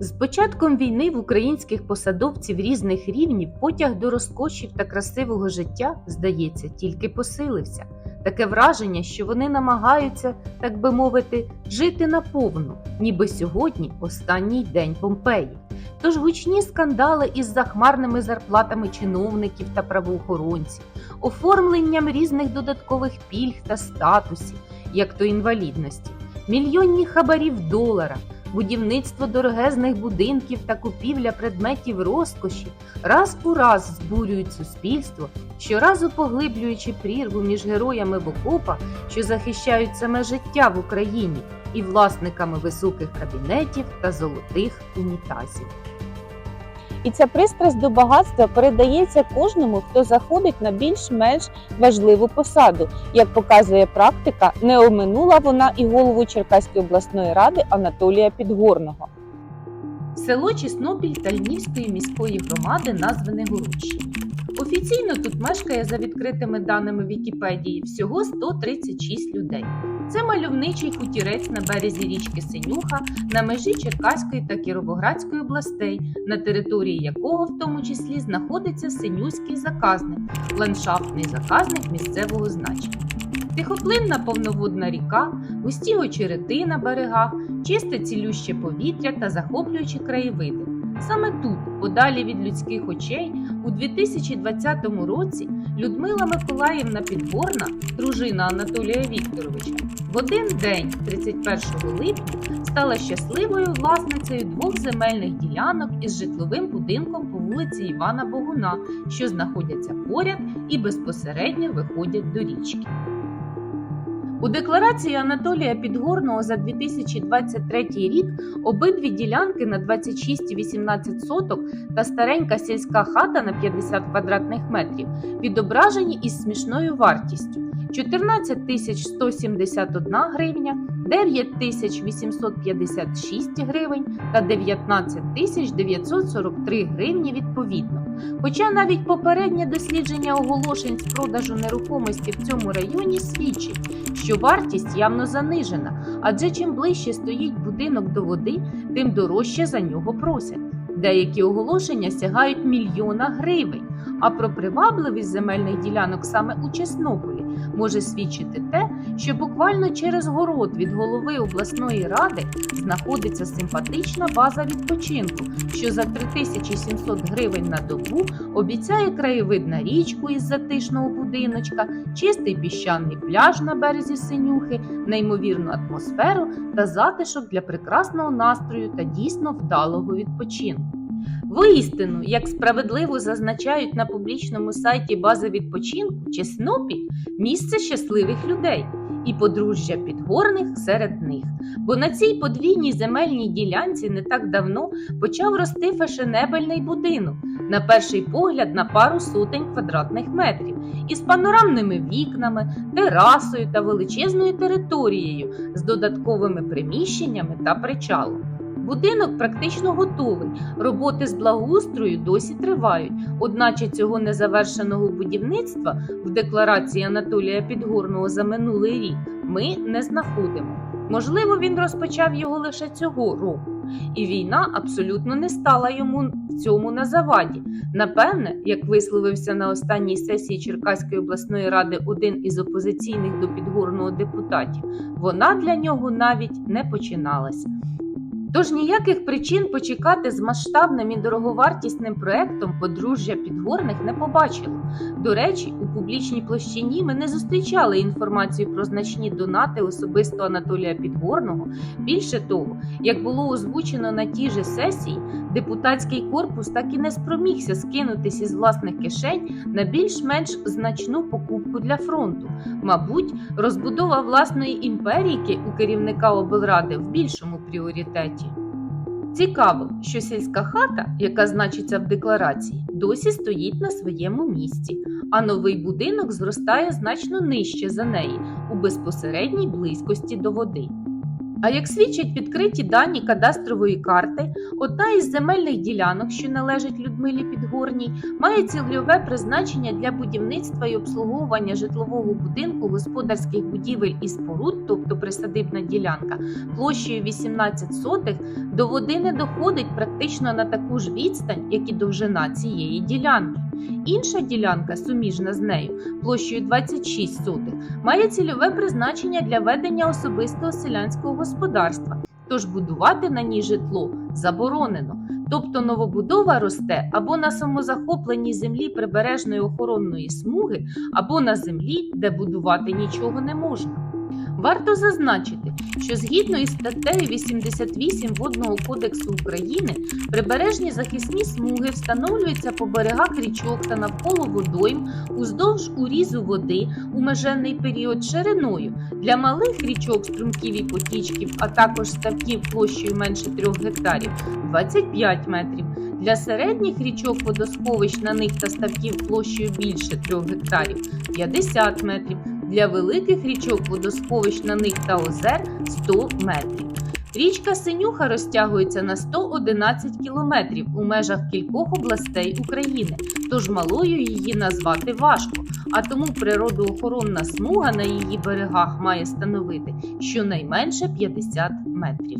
З початком війни в українських посадовців різних рівнів потяг до розкошів та красивого життя, здається, тільки посилився. Таке враження, що вони намагаються, так би мовити, жити наповну, ніби сьогодні останній день Помпеї. Тож гучні скандали із захмарними зарплатами чиновників та правоохоронців, оформленням різних додаткових пільг та статусів, як то інвалідності, мільйонні хабарі в доларах, будівництво дорогезних будинків та купівля предметів розкоші раз по раз збурюють суспільство, щоразу поглиблюючи прірву між героями в окопах, що захищають саме життя в Україні, і власниками високих кабінетів та золотих унітазів. І ця пристрасть до багатства передається кожному, хто заходить на більш-менш важливу посаду. Як показує практика, не оминула вона і голову Черкаської обласної ради Анатолія Підгорного. Село Чеснопіль Тальнівської міської громади назване Горущі. Офіційно тут мешкає за відкритими даними Вікіпедії всього 136 людей. Це мальовничий хутірець на березі річки Синюха на межі Черкаської та Кіровоградської областей, на території якого в тому числі знаходиться Синюський заказник, ландшафтний заказник місцевого значення. Тихоплинна повноводна ріка, густі очерети на берегах, чисте цілюще повітря та захоплюючі краєвиди. Саме тут, подалі від людських очей, у 2020 році Людмила Миколаївна Підгорна, дружина Анатолія Вікторовича, в один день, 31 липня, стала щасливою власницею двох земельних ділянок із житловим будинком по вулиці Івана Богуна, що знаходяться поряд і безпосередньо виходять до річки. У декларації Анатолія Підгорного за 2023 рік обидві ділянки на 26,18 соток та старенька сільська хата на 50 квадратних метрів відображені із смішною вартістю 14 тисяч 171 гривня, 9 тисяч 856 гривень та 19 тисяч 943 гривні відповідно. Хоча навіть попереднє дослідження оголошень з продажу нерухомості в цьому районі свідчить, що вартість явно занижена, адже чим ближче стоїть будинок до води, тим дорожче за нього просять. Деякі оголошення сягають мільйона гривень. А про привабливість земельних ділянок саме у Чеснополі може свідчити те, що буквально через город від голови обласної ради знаходиться симпатична база відпочинку, що за 3700 гривень на добу обіцяє краєвид на річку із затишного будиночка, чистий піщаний пляж на березі синюхи, неймовірну атмосферу та затишок для прекрасного настрою та дійсно вдалого відпочинку. Воістину, як справедливо зазначають на публічному сайті бази відпочинку, Чеснопіль місце щасливих людей і подружжя підгорних серед них. Бо на цій подвійній земельній ділянці не так давно почав рости фешенебельний будинок, на перший погляд на пару сотень квадратних метрів, із панорамними вікнами, терасою та величезною територією з додатковими приміщеннями та причалом. Будинок практично готовий. Роботи з благоустрою досі тривають. Одначе цього незавершеного будівництва в декларації Анатолія Підгорного за минулий рік ми не знаходимо. Можливо, він розпочав його лише цього року, і війна абсолютно не стала йому в цьому на заваді. Напевне, як висловився на останній сесії Черкаської обласної ради один із опозиційних до підгорного депутатів, вона для нього навіть не починалася. Тож ніяких причин почекати з масштабним і дороговартісним проектом подружжя підгорних не побачило. До речі, у публічній площині ми не зустрічали інформацію про значні донати особисто Анатолія Підгорного. Більше того, як було озвучено на тій же сесії, депутатський корпус так і не спромігся скинутися із власних кишень на більш-менш значну покупку для фронту. Мабуть, розбудова власної імперійки у керівника облради в більшому пріоритеті. Цікаво, що сільська хата, яка значиться в декларації, досі стоїть на своєму місці, а новий будинок зростає значно нижче за неї у безпосередній близькості до води. А як свідчать відкриті дані кадастрової карти, одна із земельних ділянок, що належить Людмилі Підгорній, має цільове призначення для будівництва і обслуговування житлового будинку, господарських будівель і споруд, тобто присадибна ділянка, площею 18 сотих, до води не доходить практично на таку ж відстань, як і довжина цієї ділянки. Інша ділянка, суміжна з нею, площею 26 сотих, має цільове призначення для ведення особистого селянського господарства, тож будувати на ній житло заборонено. Тобто новобудова росте або на самозахопленій землі прибережної охоронної смуги, або на землі, де будувати нічого не можна. Варто зазначити, що згідно із статтею 88 Водного кодексу України прибережні захисні смуги встановлюються по берегах річок та навколо водойм уздовж урізу води у меженний період шириною для малих річок, струмків і потічків, а також ставків площею менше 3 гектарів 25 метрів. Для середніх річок водосховищ на них та ставків площею більше 3 гектарів 50 метрів. Для великих річок водосховищ на них та озер 100 метрів. Річка Синюха розтягується на 111 кілометрів у межах кількох областей України, тож малою її назвати важко, а тому природоохоронна смуга на її берегах має становити щонайменше 50 метрів.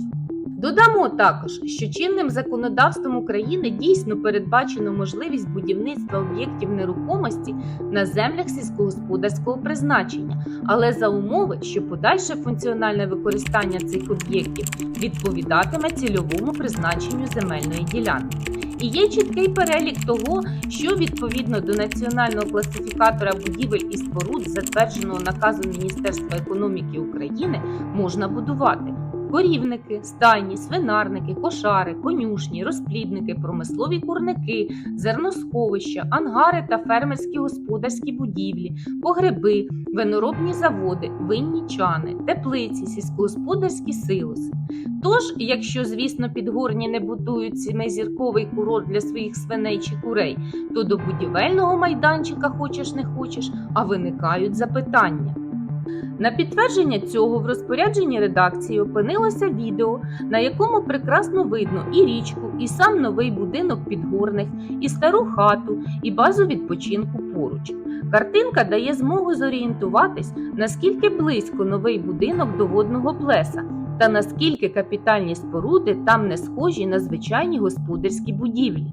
Додамо також, що чинним законодавством України дійсно передбачено можливість будівництва об'єктів нерухомості на землях сільськогосподарського призначення, але за умови, що подальше функціональне використання цих об'єктів відповідатиме цільовому призначенню земельної ділянки. І є чіткий перелік того, що відповідно до національного класифікатора будівель і споруд, затвердженого наказом Міністерства економіки України, можна будувати. Корівники, стайні, свинарники, кошари, конюшні, розплідники, промислові курники, зерносховища, ангари та фермерські господарські будівлі, погреби, виноробні заводи, винні чани, теплиці, сільськогосподарські силоси. Тож, якщо, звісно, підгорні не будують сімизірковий курорт для своїх свиней чи курей, то до будівельного майданчика хочеш не хочеш, а виникають запитання. На підтвердження цього в розпорядженні редакції опинилося відео, на якому прекрасно видно і річку, і сам новий будинок підгорних, і стару хату, і базу відпочинку поруч. Картинка дає змогу зорієнтуватись, наскільки близько новий будинок до водного плеса, та наскільки капітальні споруди там не схожі на звичайні господарські будівлі.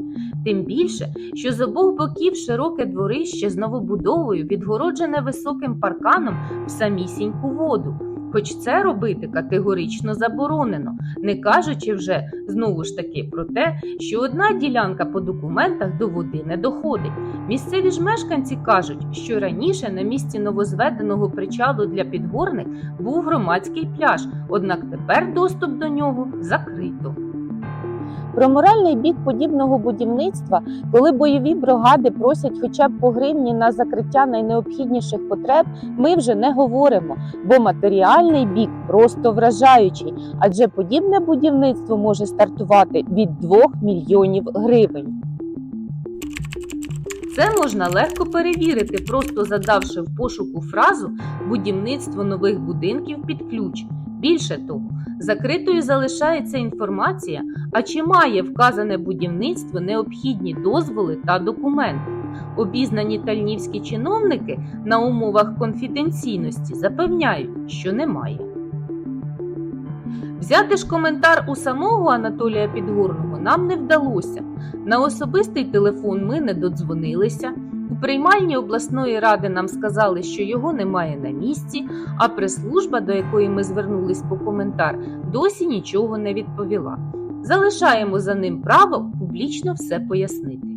Тим більше, що з обох боків широке дворище з новобудовою відгороджене високим парканом в самісіньку воду. Хоч це робити категорично заборонено, не кажучи вже знову ж таки про те, що одна ділянка по документах до води не доходить. Місцеві ж мешканці кажуть, що раніше на місці новозведеного причалу для підгорних був громадський пляж, однак тепер доступ до нього закрито. Про моральний бік подібного будівництва, коли бойові бригади просять хоча б по гривні на закриття найнеобхідніших потреб, ми вже не говоримо, бо матеріальний бік просто вражаючий, адже подібне будівництво може стартувати від 2 мільйонів гривень. Це можна легко перевірити, просто задавши в пошуку фразу будівництво нових будинків під ключ. Більше того, закритою залишається інформація, а чи має вказане будівництво необхідні дозволи та документи. Обізнані тальнівські чиновники на умовах конфіденційності запевняють, що немає. Взяти ж коментар у самого Анатолія Підгорного нам не вдалося. На особистий телефон ми не додзвонилися. У приймальні обласної ради нам сказали, що його немає на місці, а прес-служба, до якої ми звернулись по коментар, досі нічого не відповіла. Залишаємо за ним право публічно все пояснити.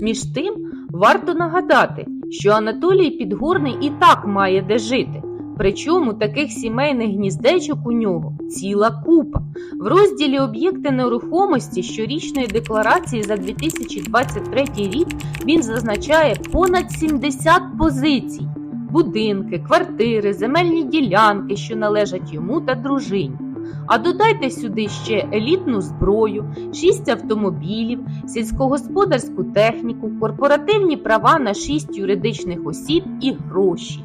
Між тим, варто нагадати, що Анатолій Підгорний і так має де жити. Причому таких сімейних гніздечок у нього ціла купа. В розділі об'єкти нерухомості щорічної декларації за 2023 рік він зазначає понад 70 позицій: будинки, квартири, земельні ділянки, що належать йому та дружині. А додайте сюди ще елітну зброю, 6 автомобілів, сільськогосподарську техніку, корпоративні права на 6 юридичних осіб і гроші.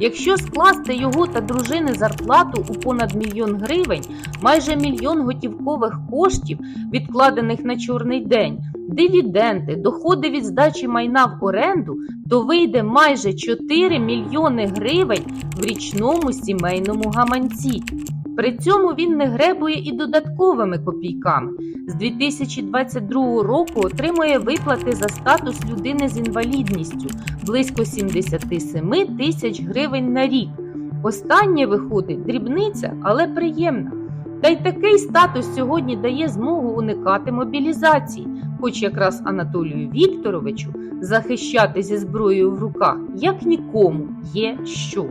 Якщо скласти його та дружини зарплату у понад мільйон гривень, майже мільйон готівкових коштів, відкладених на чорний день, дивіденди, доходи від здачі майна в оренду, то вийде майже 4 мільйони гривень в річному сімейному гаманці. При цьому він не гребує і додатковими копійками. З 2022 року отримує виплати за статус людини з інвалідністю близько 77 тисяч гривень на рік. Останнє виходить дрібниця, але приємна. Та й такий статус сьогодні дає змогу уникати мобілізації, хоч якраз Анатолію Вікторовичу захищати зі зброєю в руках як нікому є що.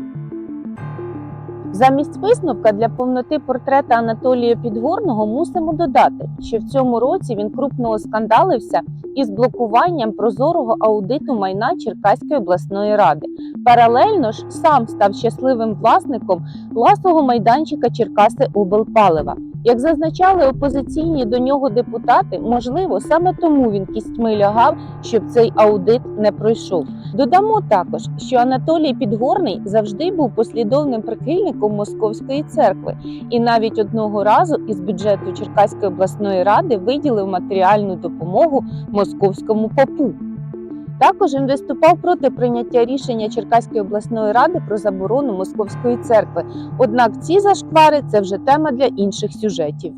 Замість висновка для повноти портрета Анатолія Підгорного мусимо додати, що в цьому році він крупно оскандалився із блокуванням прозорого аудиту майна Черкаської обласної ради. Паралельно ж сам став щасливим власником власного майданчика Черкаси облпалива. Як зазначали опозиційні до нього депутати, можливо, саме тому він кістьми лягав, щоб цей аудит не пройшов. Додамо також, що Анатолій Підгорний завжди був послідовним прихильником Московської церкви і навіть одного разу із бюджету Черкаської обласної ради виділив матеріальну допомогу московському попу. Також він виступав проти прийняття рішення Черкаської обласної ради про заборону московської церкви. Однак ці зашквари це вже тема для інших сюжетів.